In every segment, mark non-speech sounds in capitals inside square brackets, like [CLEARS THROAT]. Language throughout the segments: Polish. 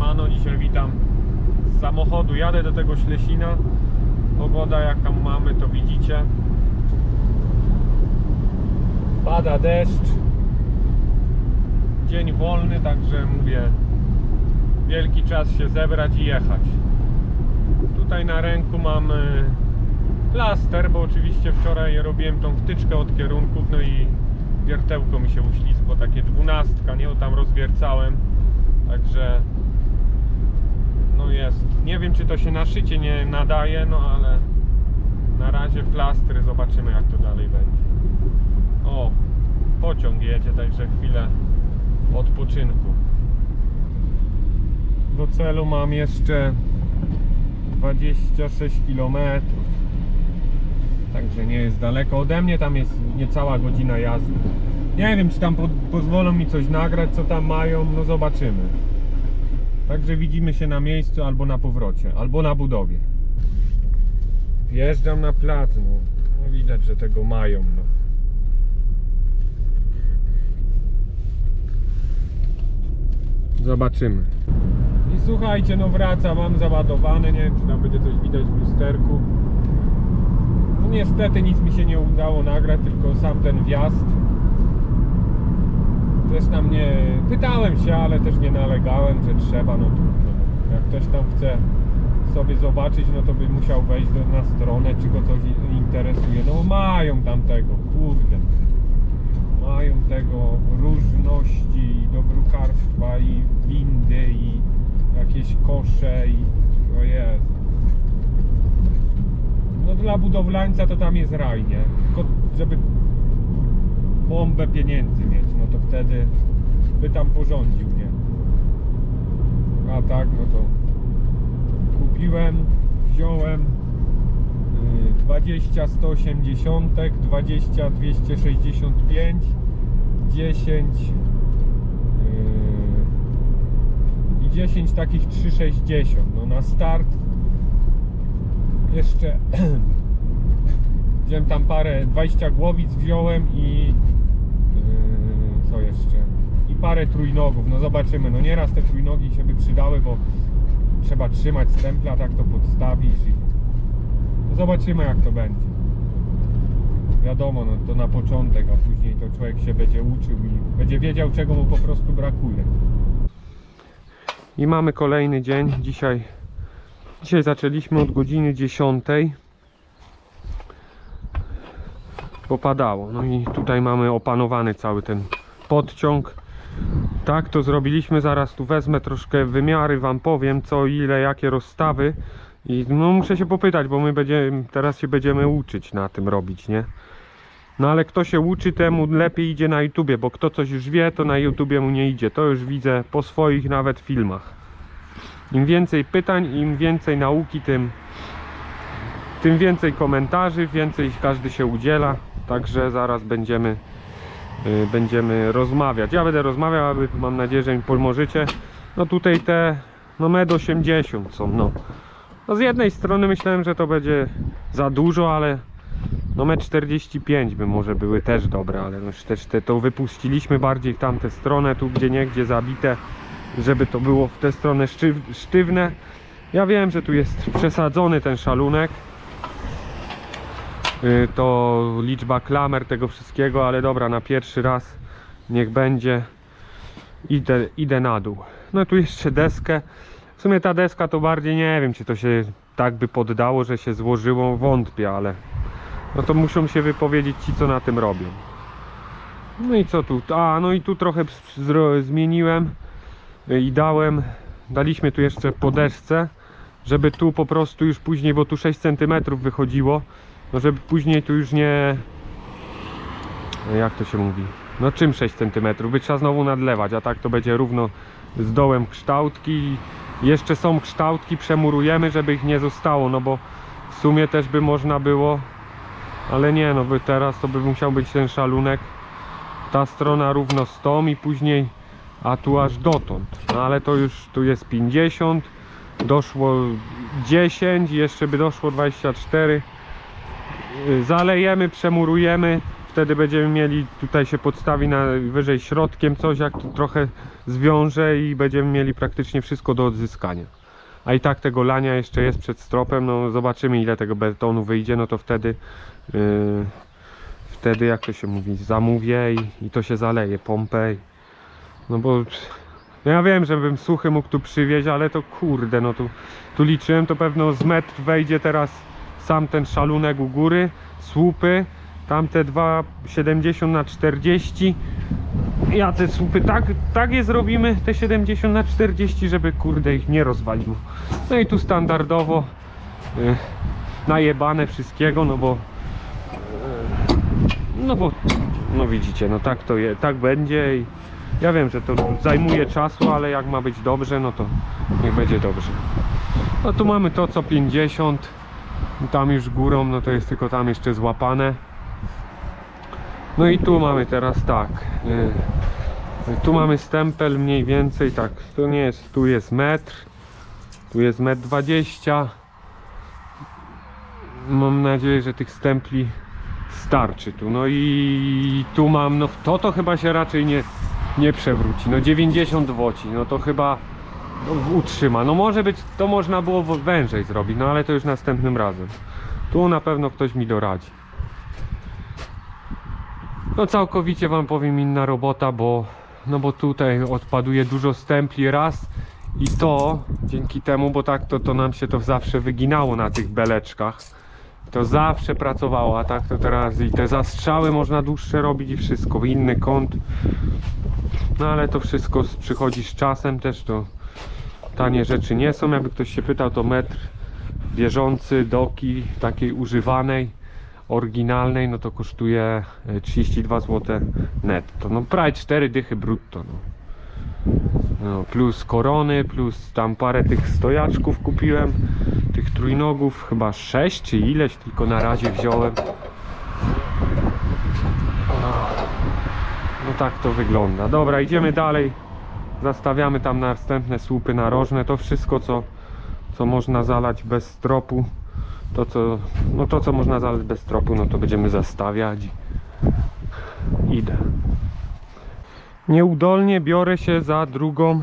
Siemano, dzisiaj witam z samochodu. Jadę do tego Ślesina. Pogoda jaką mamy, to widzicie. Pada deszcz. Dzień wolny, także mówię, wielki czas się zebrać i jechać. Tutaj na ręku mam plaster, bo oczywiście wczoraj robiłem tą wtyczkę od kierunków, no i wiertełko mi się uślizgło, takie dwunastka, nie, tam rozwiercałem, także no jest, nie wiem czy to się na szycie nie nadaje, no ale na razie plastry, zobaczymy jak to dalej będzie. O, pociąg jedzie, także chwilę odpoczynku. Do celu mam jeszcze 26 km. Także nie jest daleko ode mnie, tam jest niecała godzina jazdy. Nie wiem, czy tam po, pozwolą mi coś nagrać, co tam mają, no zobaczymy. Także widzimy się na miejscu albo na powrocie, albo na budowie. Wjeżdżam na plac, no. no widać, że tego mają, no. Zobaczymy. I słuchajcie, no wraca, mam załadowane, nie wiem czy tam będzie coś widać w lusterku. No niestety nic mi się nie udało nagrać, tylko sam ten wjazd. Też tam nie... Pytałem się, ale też nie nalegałem, że trzeba, no trudno. Jak ktoś tam chce sobie zobaczyć, no to by musiał wejść do, na stronę, czy go coś interesuje. No mają tam tego, kurde. Mają tego różności i do brukarstwa i windy i jakieś kosze i o jest. No dla budowlańca to tam jest raj, nie? Tylko żeby bombę pieniędzy mieć, no to wtedy by tam porządził, nie? A tak, no to kupiłem, wziąłem y, 20 180, 20 265, 10 yy, i 10 takich 360. No na start jeszcze [CLEARS THROAT] wziąłem tam parę 20 głowic wziąłem i co jeszcze? I parę trójnogów. No zobaczymy. No nieraz te trójnogi się by przydały, bo trzeba trzymać stempla, tak to podstawisz i no zobaczymy jak to będzie. Wiadomo, no to na początek, a później to człowiek się będzie uczył i będzie wiedział czego mu po prostu brakuje. I mamy kolejny dzień. Dzisiaj, dzisiaj zaczęliśmy od godziny 10. Popadało. No i tutaj mamy opanowany cały ten podciąg. Tak to zrobiliśmy. Zaraz tu wezmę troszkę wymiary, wam powiem co, ile, jakie rozstawy. I no muszę się popytać, bo my będziemy, teraz się będziemy uczyć na tym robić, nie? No ale kto się uczy, temu lepiej idzie na YouTubie, bo kto coś już wie, to na YouTubie mu nie idzie. To już widzę po swoich nawet filmach. Im więcej pytań, im więcej nauki, tym, tym więcej komentarzy, więcej każdy się udziela. Także zaraz będziemy, będziemy rozmawiać. Ja będę rozmawiał, a wy mam nadzieję, że mi pomożecie. No tutaj te no med 80 są, no. No z jednej strony myślałem, że to będzie za dużo, ale no metr 45 by może były też dobre, ale no już też te, to wypuściliśmy bardziej w tamtę stronę, tu gdzie nie, gdzie zabite, żeby to było w tę stronę sztyw, sztywne. Ja wiem, że tu jest przesadzony ten szalunek. Y, To liczba klamer tego wszystkiego, ale dobra, na pierwszy raz niech będzie. Idę, idę na dół. No tu jeszcze deskę. W sumie ta deska to bardziej nie wiem, czy to się tak by poddało, że się złożyło, wątpię, ale no to muszą się wypowiedzieć ci, co na tym robią. No i co tu? A, no i tu trochę zmieniłem y, i dałem, daliśmy tu jeszcze po desce, żeby tu po prostu już później, bo tu 6 cm wychodziło, no żeby później tu już nie, jak to się mówi, no czym 6 cm, by trzeba znowu nadlewać, a tak to będzie równo z dołem kształtki. Jeszcze są kształtki, przemurujemy, żeby ich nie zostało, no bo w sumie też by można było, ale nie, no by teraz to by musiał być ten szalunek, ta strona równo z tą i później, a tu aż dotąd, no ale to już tu jest 50, doszło 10, jeszcze by doszło 24, Y, zalejemy, przemurujemy, wtedy będziemy mieli, tutaj się podstawi na wyżej środkiem coś, jak to trochę zwiąże i będziemy mieli praktycznie wszystko do odzyskania. A i tak tego lania jeszcze jest przed stropem, no zobaczymy ile tego betonu wyjdzie, no to wtedy yy, wtedy jak to się mówi, zamówię i, i to się zaleje, pompę i, no bo no ja wiem, żebym suchy mógł tu przywieźć, ale to kurde, no tu, tu liczyłem, to pewno z metr wejdzie teraz sam ten szalunek u góry, słupy, tamte dwa 70 na 40 ja te słupy tak, tak je zrobimy, te 70 na 40, żeby kurde ich nie rozwaliło. No i tu standardowo y, najebane wszystkiego, no bo y, no bo no widzicie, no tak to je, tak będzie i ja wiem, że to zajmuje czasu, ale jak ma być dobrze, no to niech będzie dobrze. No tu mamy to co 50 tam już górą, no to jest tylko tam jeszcze złapane. No i tu mamy teraz tak. y, Tu mamy stempel mniej więcej tak. To nie jest, tu jest metr. Tu jest metr 20. Mam nadzieję, że tych stempli starczy tu. No i tu mam, no to to chyba się raczej nie, nie przewróci. No 90 woci, no to chyba utrzyma. No może być, to można było wężej zrobić, no ale to już następnym razem. Tu na pewno ktoś mi doradzi. No całkowicie wam powiem inna robota, bo no bo tutaj odpaduje dużo stempli raz i to dzięki temu, bo tak to, to nam się to zawsze wyginało na tych beleczkach. To zawsze pracowało, a tak to teraz i te zastrzały można dłuższe robić i wszystko, inny kąt. No ale to wszystko przychodzi z czasem też, to tanie rzeczy nie są. Jakby ktoś się pytał, to metr bieżący doki takiej używanej, oryginalnej, no to kosztuje e, 32 zł netto. No prawie 4 dychy brutto. No. No, plus korony, plus tam parę tych stojaczków kupiłem, tych trójnogów, chyba 6 czy ileś, tylko na razie wziąłem. No, no tak to wygląda. Dobra, idziemy dalej. Zastawiamy tam następne słupy narożne. To wszystko, co, co można zalać bez stropu. To co, no to, co można zalać bez stropu, no to będziemy zastawiać. Idę. Nieudolnie biorę się za drugą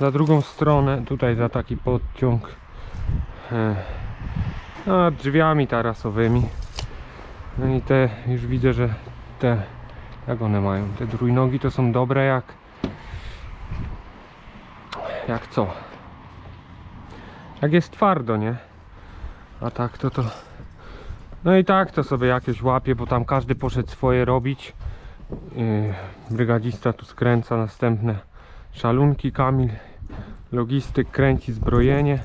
za drugą stronę, tutaj za taki podciąg e, no, drzwiami tarasowymi no i te już widzę, że te jak one mają, te trójnogi to są dobre jak jak co? Jak jest twardo, nie? a tak to to no i tak to sobie jakieś łapie, bo tam każdy poszedł swoje robić. Yy, brygadzista tu skręca następne szalunki Kamil logistyk kręci zbrojenie.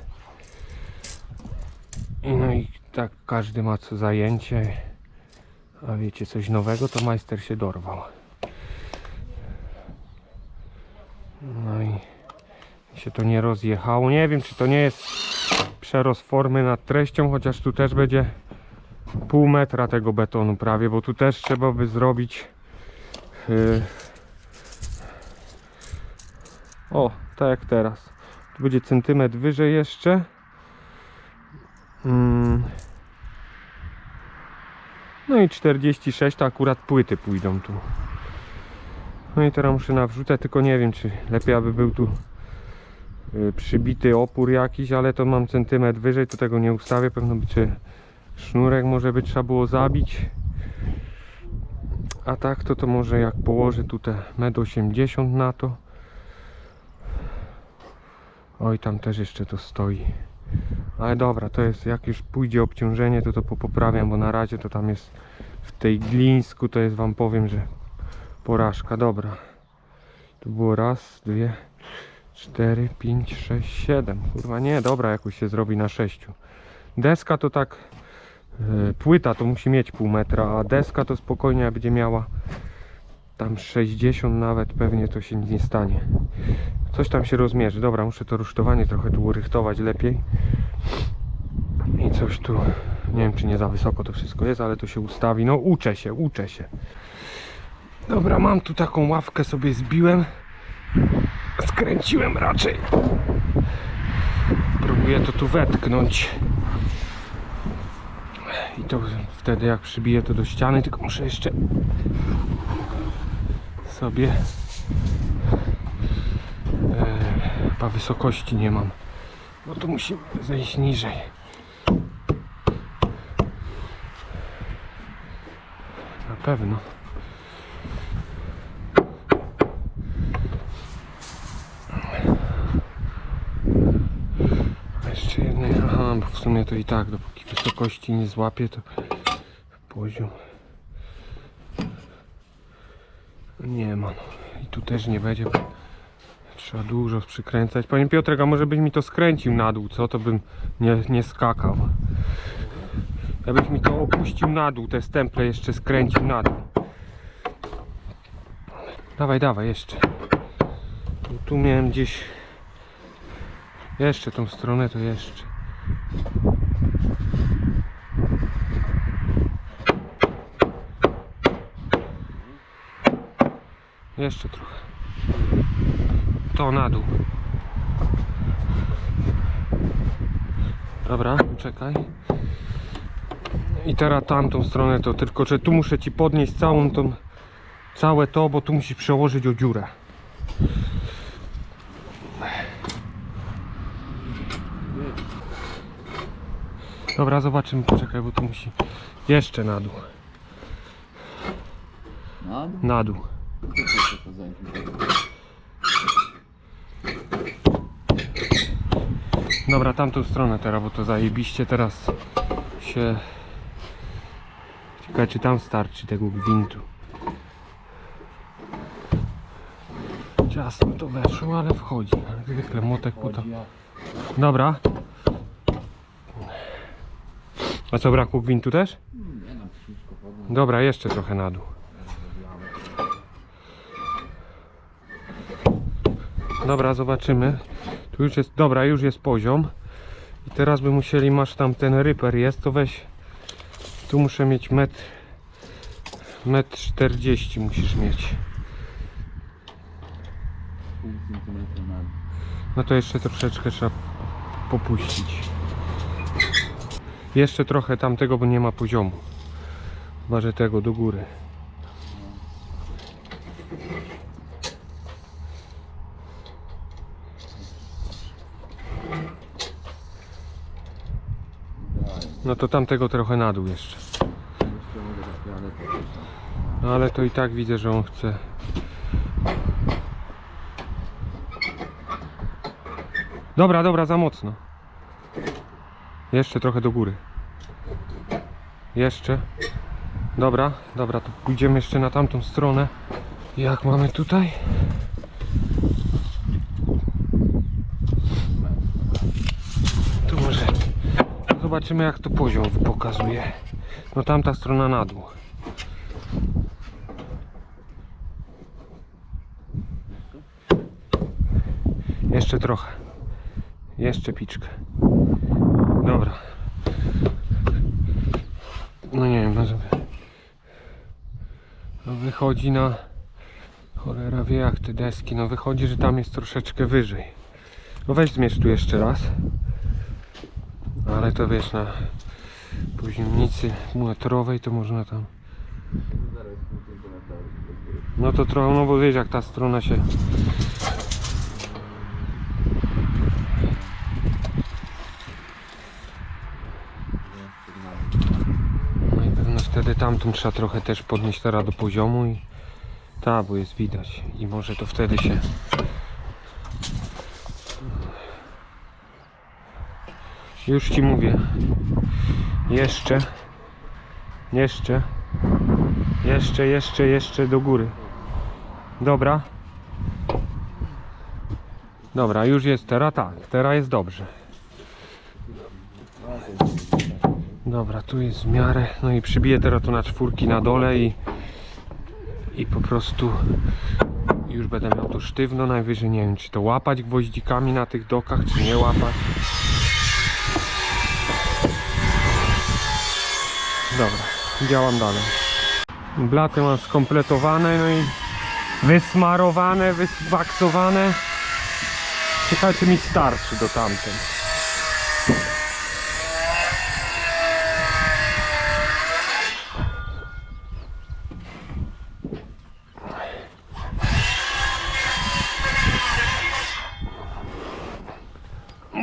I no i tak każdy ma co zajęcie. A wiecie coś nowego to majster się dorwał. No się to nie rozjechało nie wiem czy to nie jest przerost formy nad treścią chociaż tu też będzie pół metra tego betonu prawie bo tu też trzeba by zrobić Yy. O, tak jak teraz. Tu będzie centymetr wyżej jeszcze. Mm. No i 46 to akurat płyty pójdą tu. No i teraz muszę nawrzucać, tylko nie wiem czy lepiej aby był tu przybity opór jakiś, ale to mam centymetr wyżej, to tego nie ustawię, pewno by czy sznurek może by trzeba było zabić. A tak to to może jak położę tutaj 1,80 m na to. Oj, tam też jeszcze to stoi. Ale dobra, to jest jak już pójdzie obciążenie, to to popoprawiam, bo na razie to tam jest w tej glińsku, to jest wam powiem, że porażka. Dobra. Tu było raz, dwie, cztery, pięć, sześć, siedem. Kurwa nie, dobra, jakoś się zrobi na sześciu. Deska to tak E, Płyta to musi mieć pół metra, a deska to spokojnie będzie miała tam 60 nawet, pewnie to się nic nie stanie. Coś tam się rozmierzy. Dobra, muszę to rusztowanie trochę tu urychtować lepiej. I coś tu, nie wiem czy nie za wysoko to wszystko jest, ale to się ustawi. No uczę się, uczę się. Dobra, mam tu taką ławkę sobie zbiłem. Skręciłem raczej. Próbuję to tu wetknąć. I to wtedy jak przybiję to do ściany, tylko muszę jeszcze sobie e, chyba wysokości nie mam. No to musimy zejść niżej. Na pewno. A Jeszcze jednej, sumie to i tak, dopóki wysokości nie złapię, to poziom nie ma. No. I tu też nie będzie. Trzeba dużo przykręcać. Panie Piotrek, a może byś mi to skręcił na dół, co? To bym nie, nie skakał. Jakbyś mi to opuścił na dół, te stemple jeszcze skręcił na dół. Dawaj, dawaj, jeszcze. Tu, tu miałem gdzieś... Jeszcze tą stronę, to jeszcze. Jeszcze trochę. To na dół. Dobra, czekaj. I teraz tamtą stronę to tylko, że tu muszę ci podnieść całą tą, całe to, bo tu musisz przełożyć o dziurę. Dobra, zobaczymy, poczekaj, bo tu musi jeszcze na dół, na dół. za jakiś- Dobra, tamtą stronę teraz, bo to zajebiście teraz się... Ciekawe, czy tam starczy tego gwintu. Ciasno to weszło, ale wchodzi. Jak zwykle młotek po to. Dobra. A co, brakło gwintu też? Nie no. Dobra, jeszcze trochę na dół. Dobra, zobaczymy. Tu już jest, dobra, już jest poziom. I teraz by musieli, masz tam ten ryper jest, to weź. Tu muszę mieć metr, metr 40 musisz mieć. No to jeszcze troszeczkę trzeba popuścić. Jeszcze trochę tamtego, bo nie ma poziomu. Chyba, że tego do góry. No to tamtego trochę na dół jeszcze. No ale to i tak widzę, że on chce. Dobra, dobra, za mocno. Jeszcze trochę do góry. Jeszcze. Dobra, dobra, to pójdziemy jeszcze na tamtą stronę. Jak mamy tutaj? Tu może zobaczymy jak to poziom pokazuje. No tamta strona na dół. Jeszcze trochę. Jeszcze piczkę. Dobra. No nie wiem, no sobie. No wychodzi na. Cholera wie jak te deski. No wychodzi, że tam jest troszeczkę wyżej. No weź zmierz tu jeszcze raz. Ale to wiesz, na poziomnicy metrowej to można tam. No to trochę, no bo wiesz jak ta strona się No i pewno wtedy tamtą trzeba trochę też podnieść teraz do poziomu i ta, bo jest widać. I może to wtedy się już ci mówię. Jeszcze. Jeszcze. Jeszcze, jeszcze, jeszcze do góry. Dobra. Dobra, już jest teraz tak, teraz jest dobrze Dobra, tu jest w miarę. No i przybiję teraz tu na czwórki na dole i, i po prostu już będę miał to sztywno. Najwyżej nie wiem, czy to łapać gwoździkami na tych dokach, czy nie łapać. Dobra, działam dalej. Blaty mam skompletowane, no i wysmarowane, wyswaksowane. Ciekawe, czy mi starczy do tamtej.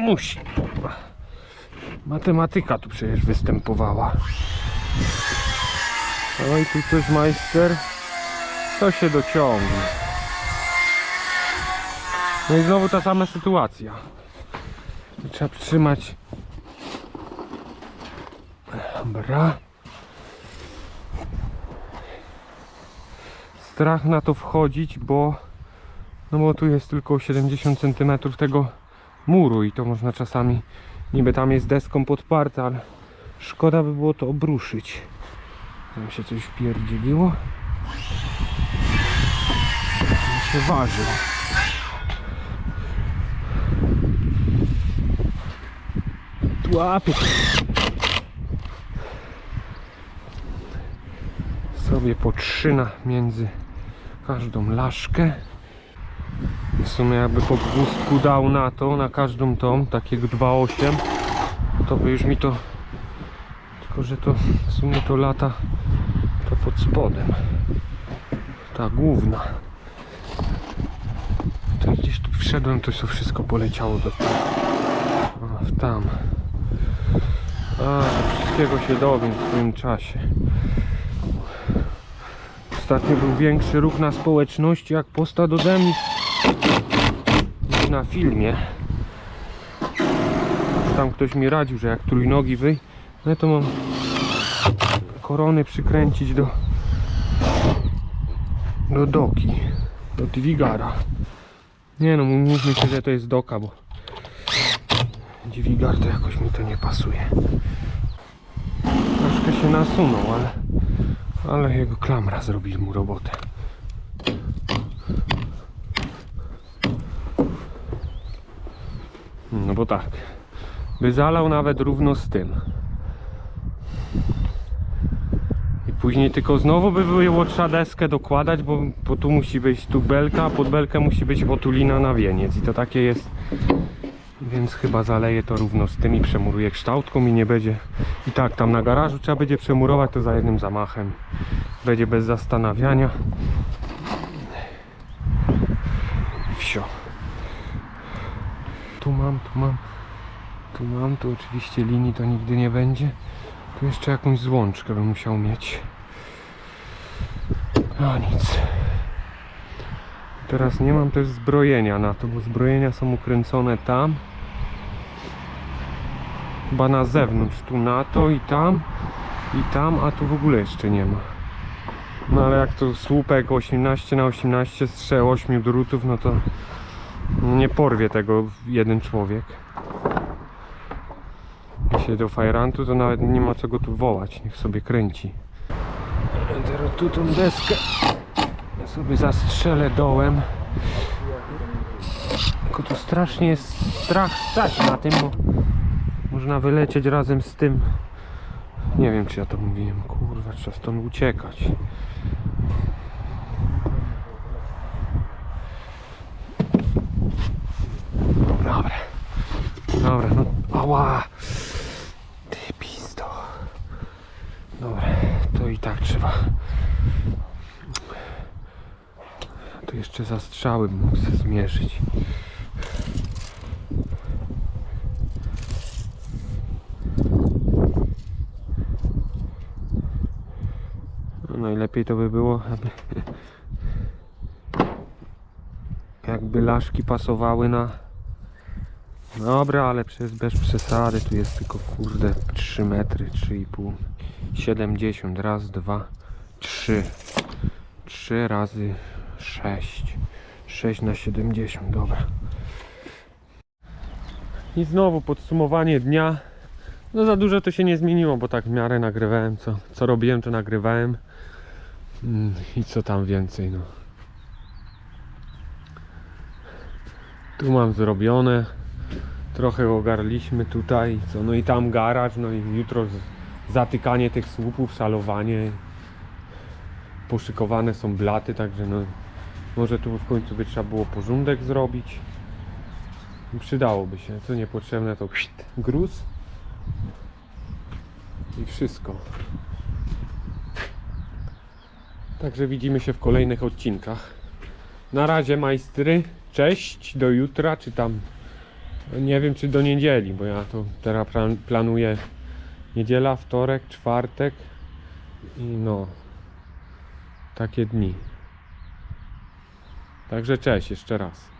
musi. Matematyka tu przecież występowała. Oj, tu coś majster. To się dociągnie. No i znowu ta sama sytuacja. Trzeba trzymać. Dobra. Strach na to wchodzić, bo no bo tu jest tylko 70 cm tego muru i to można czasami niby tam jest deską podparte, ale szkoda by było to obruszyć. Tam się coś wpierdzieliło. Tam się waży. Łapie. Sobie potrzyna między każdą laszkę. W sumie jakby po gustku dał na to, na każdą tą, takiego 2,8 to by już mi to tylko, że to w sumie to lata to pod spodem. Ta główna. To gdzieś tu wszedłem, to to wszystko poleciało do tam a, w tam. A, wszystkiego się dowiem w swoim czasie. Ostatnio był większy ruch na społeczności jak posta do demi niż na filmie. Tam ktoś mi radził, że jak trójnogi wyj, no to mam korony przykręcić do do doki, do Dwigara. Nie no, mówmy się, że to jest doka, bo Dźwigar to jakoś mi to nie pasuje. Troszkę się nasunął, ale ale jego klamra zrobi mu robotę. No bo tak. By zalał nawet równo z tym. I później tylko znowu by było trzeba deskę dokładać, bo, bo tu musi być tu belka, a pod belkę musi być otulina na wieniec. I to takie jest. Więc chyba zaleję to równo z tym i przemuruję kształtką i nie będzie. I tak tam na garażu trzeba będzie przemurować to za jednym zamachem. Będzie bez zastanawiania. Wsio. Tu mam, tu mam. Tu mam, tu oczywiście linii to nigdy nie będzie. Tu jeszcze jakąś złączkę bym musiał mieć. No nic. Teraz nie mam też zbrojenia na to, bo zbrojenia są ukręcone tam. Chyba na zewnątrz, tu na to i tam, i tam, a tu w ogóle jeszcze nie ma. No ale jak to słupek 18 na 18 z 3, 8 drutów, no to nie porwie tego jeden człowiek. Jeśli do fajrantu, to nawet nie ma co go tu wołać, niech sobie kręci. Teraz tu tą deskę sobie zastrzelę dołem. Tylko tu strasznie jest strach stać na tym, bo można wylecieć razem z tym. Nie wiem czy ja to mówiłem, kurwa, trzeba stąd uciekać. Dobra. Dobra, no. Ała! Ty pisto. Dobra, to i tak trzeba. Tu jeszcze zastrzały mógł zmierzyć. No, najlepiej to by było, aby [LAUGHS] jakby laszki pasowały na Dobra, ale przez, bez przesady, tu jest tylko kurde 3 metry, 3,5 70, raz, dwa, trzy. 3 razy 6 6 na 70, dobra. I znowu podsumowanie dnia. No za dużo to się nie zmieniło, bo tak w miarę nagrywałem co, co robiłem to nagrywałem. Mm, i co tam więcej no. Tu mam zrobione trochę ogarliśmy tutaj co, no i tam garaż, no i jutro zatykanie tych słupów, szalowanie. Poszykowane są blaty, także no może tu w końcu by trzeba było porządek zrobić. Przydałoby się, co niepotrzebne to gruz i wszystko. Także widzimy się w kolejnych odcinkach. Na razie majstry, cześć, do jutra, czy tam Nie wiem czy do niedzieli, bo ja to teraz plan- planuję niedziela, wtorek, czwartek i no takie dni. Także cześć jeszcze raz.